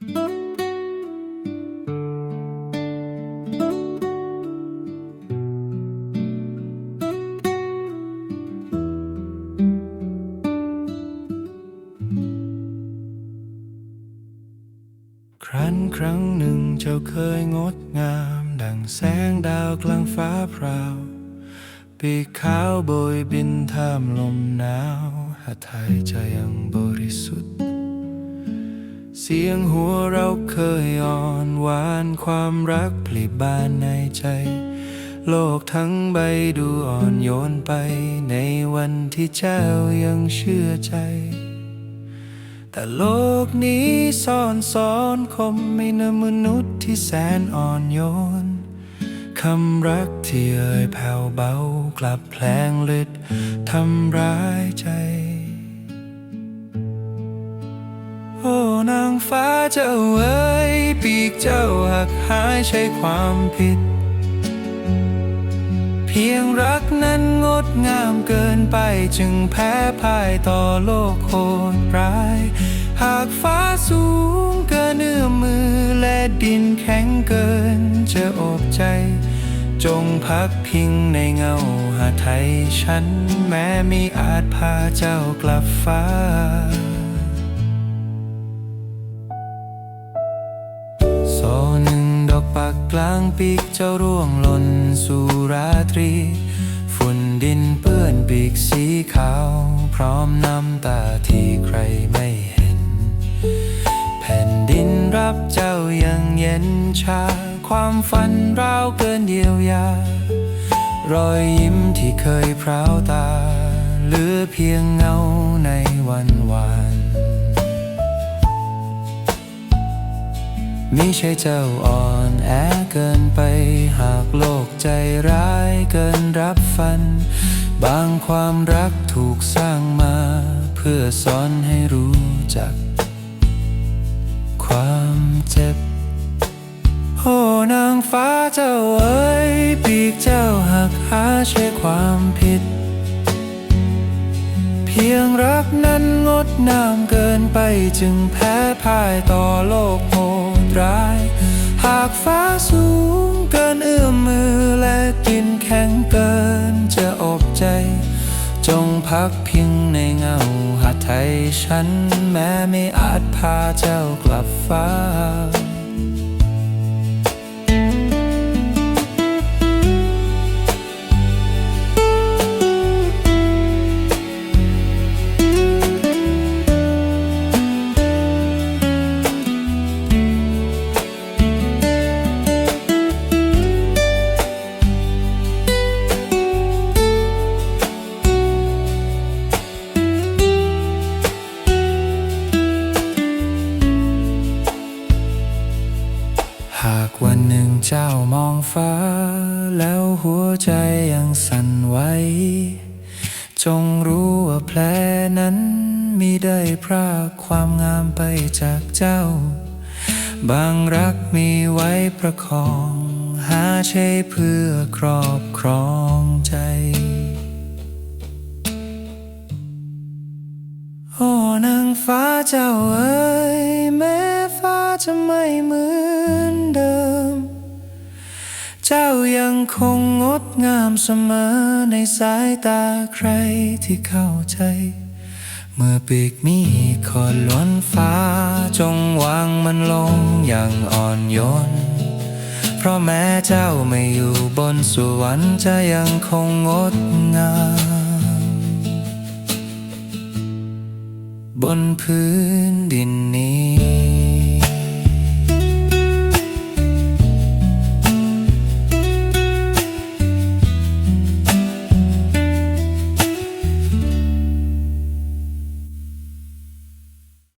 ครั้นครั้งหนึ่งเจ้าเคยงดงาม ดังแสงดาวกลางฟ้าพราว ปีกขาวโบยบินท่ามลมหนาวหาไทยใจยังบริสุทธิ์ เสียงหัวเราเคยอ่อนหวานความรักพลิบานในใจ โลกทั้งใบดูอ่อนโยนไป ในวันที่เจ้ายังเชื่อใจ แต่โลกนี้ซ่อนสอนคมไม่นมนุษย์ที่แสนอ่อนโยนคำรักที่เอ่ยแผ่วเบากลับแผลงลึกทำร้ายใจ นางฟ้าเจ้าเอ๋ยปีกเจ้าหักหายใช่ความผิด เพียงรักนั้นงดงามเกินไปจึงแพ้พ่ายต่อโลกโหดร้าย หากฟ้าสูงเกินเอื้อมมือและดินแข็งเกินจะอบใจ จงพักพิงในเงาหาไทยฉันแม้มีอาจพาเจ้ากลับฟ้า โซหนึ่งดอกปักกลางปีกเจ้าร่วงหล่นสู่ราตรี ฝุ่นดินเปื้อนปีกสีขาว พร้อมน้ำตาที่ใครไม่เห็น แผ่นดินรับเจ้ายังเย็นชา ความฝันราวเกินเยียวยา รอยยิ้มที่เคยพร้าวตา เหลือเพียงเงาในวันวาน มิใช่เจ้าอ่อนแอเกินไปหากโลกใจร้ายเกินรับฟัน บางความรักถูกสร้างมา เพื่อสอนให้รู้จัก ความเจ็บ โอ้นางฟ้าเจ้าเอ๋ยปีกเจ้าหักหาใช่ความผิด เพียงรักนั้นงดงามเกินไปจึงแพ้พ่ายต่อโลกโห ร้าย หากฟ้าสูงเกินเอื้อมมือและดินแข็งเกินจะอบใจ จงพักพิงในเงาหาไทยฉันแม้ไม่อาจพาเจ้ากลับฟ้า วันหนึ่งเจ้ามองฟ้า แล้วหัวใจยังสั่นไหว จงรู้ว่าแผลนั้นมีได้พรากความงามไปจากเจ้า บางรักมีไว้ประคอง หาใช่เพื่อครอบครองใจโอ้นางฟ้าเจ้าเอ๋ยแม้ฟ้าจะไม่เหมือน เจ้ายังคงงดงามเสมอในสายตาใครที่เข้าใจ เมื่อปีกมีขอล้วนฟ้า จงวางมันลงอย่างอ่อนโยน เพราะแม้เจ้าไม่อยู่บนสวรรค์จะยังคงงดงาม บนพื้นดินนี้